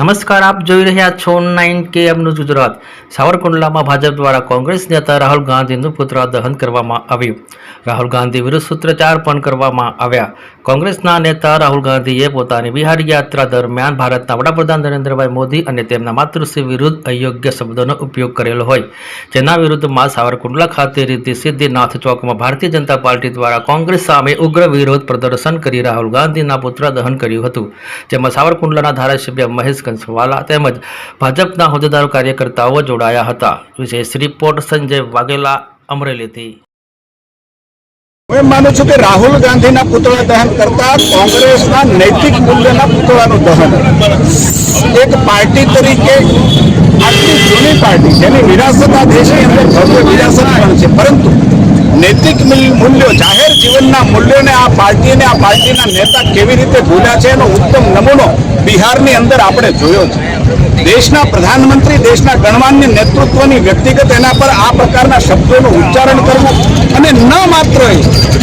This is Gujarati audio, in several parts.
નમસ્કાર, આપ જોઈ રહ્યા છો નાઇન કે એમનું ગુજરાત. સાવરકુંડલામાં ભાજપ દ્વારા કોંગ્રેસ નેતા રાહુલ ગાંધીનું પુત્ર દહન કરવામાં આવ્યું. રાહુલ ગાંધી વિરુદ્ધ સૂત્રોચ્ચાર પણ કરવામાં આવ્યા. કોંગ્રેસના નેતા રાહુલ ગાંધીએ પોતાની બિહાર યાત્રા દરમિયાન ભારતના વડાપ્રધાન નરેન્દ્રભાઈ મોદી અને તેમના માતૃશ્રી વિરુદ્ધ અયોગ્ય શબ્દોનો ઉપયોગ કરેલો હોય. જેના વિરુદ્ધમાં સાવરકુંડલા ખાતે રીતિ સિદ્ધિનાથ ચોકમાં ભારતીય જનતા પાર્ટી દ્વારા કોંગ્રેસ સામે ઉગ્ર વિરોધ પ્રદર્શન કરી રાહુલ ગાંધીના પુત્ર દહન કર્યું હતું. જેમાં સાવરકુંડલાના ધારાસભ્ય મહેશ કંસવાલા તેમજ ભાજપના હોદ્દેદારો કાર્યકર્તાઓ જોડાયા હતા. વિશેષ રિપોર્ટ સંજય વાઘેલા અમરેલીથી હું માનું છું કે રાહુલ ગાંધીના પુતળા દહન કરતા કોંગ્રેસના નૈતિક મૂલ્યના પુતળાનું દહન એક પાર્ટી તરીકે આટલી જૂની પાર્ટી જેની વિરાસત આ દેશની અંદર ભવ્ય વિરાસત પણ છે. પરંતુ નૈતિક મૂલ્ય- જાહેર જીવનના મૂલ્યોને આ પાર્ટીને, આ પાર્ટીના નેતા કેવી રીતે ભૂલ્યા છે એનો ઉત્તમ નમૂનો બિહારની અંદર આપણે જોયો છે. દેશના પ્રધાનમંત્રી, દેશના ગણમાન્ય નેતૃત્વની વ્યક્તિગત એના પર આ પ્રકારના શબ્દોનું ઉચ્ચારણ કરવું અને ન માત્ર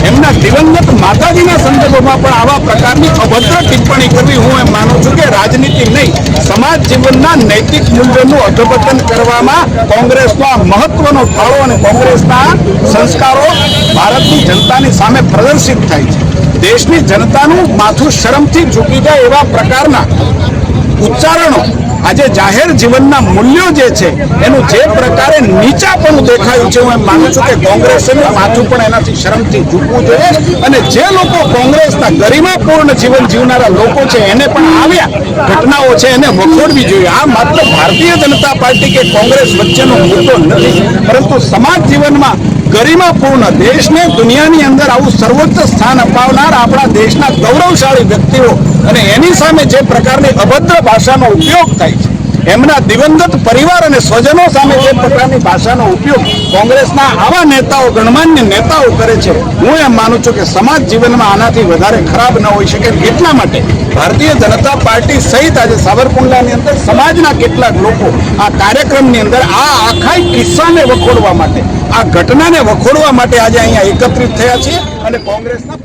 એમના દિવંગત માતાજીના સંદર્ભમાં પણ આવા પ્રકારની અભદ્ર ટિપ્પણી કરવી હું એમ માનું છું કે રાજનીતિ નહીં સમાજ જીવનના નૈતિક મૂલ્યોનું અધોપતન કરવામાં કોંગ્રેસનો મહત્વનો ફાળો અને કોંગ્રેસના સંસ્કારો ભારતની જનતાની સામે પ્રદર્શિત થાય છે. દેશની જનતાનું માથું શરમથી ઝૂકી જાય એવા પ્રકારના ઉચ્ચારણો આજે જાહેર જીવનના મૂલ્યો જે છે, એનું જે પ્રકારે નીચાપણું દેખાયું છે, હું એમ માનું છું કે કોંગ્રેસનું માથું પણ એનાથી શરમથી ઝૂકવું જોઈએ. અને જે લોકો કોંગ્રેસના ગરિમાપૂર્ણ જીવન જીવનારા લોકો છે, એને પણ આવ્યા ઘટનાઓ છે, એને વખોડવી જોઈએ. આ માત્ર ભારતીય જનતા પાર્ટી કે કોંગ્રેસ વચ્ચેનો મુદ્દો નથી, પરંતુ સમાજ જીવનમાં ગરિમાપૂર્ણ દેશને દુનિયાની અંદર આવું સર્વોચ્ચ સ્થાન અપાવનાર આપણા દેશના ગૌરવશાળી વ્યક્તિઓ અને એની સામે જે પ્રકારની અભદ્ર ભાષાનો ઉપયોગ થાય એમના દિવંગત પરિવાર અને સ્વજનો સામે જે પ્રકારની ભાષાનો ઉપયોગ કોંગ્રેસના આવા નેતાઓ, ગણમાન્ય નેતાઓ કરે છે, હું એમ માનું છું કે સમાજ જીવનમાં આનાથી વધારે ખરાબ ન હોઈ શકે એટલા માટે ભારતીય જનતા પાર્ટી સહિત આજે સાવરકુંડલાની અંદર સમાજના કેટલાક લોકો આ કાર્યક્રમની અંદર આ આખા કિસ્સાને વખોડવા માટે, આ ઘટનાને વખોડવા માટે આજે અહીંયા એકત્રિત થયા છીએ અને કોંગ્રેસના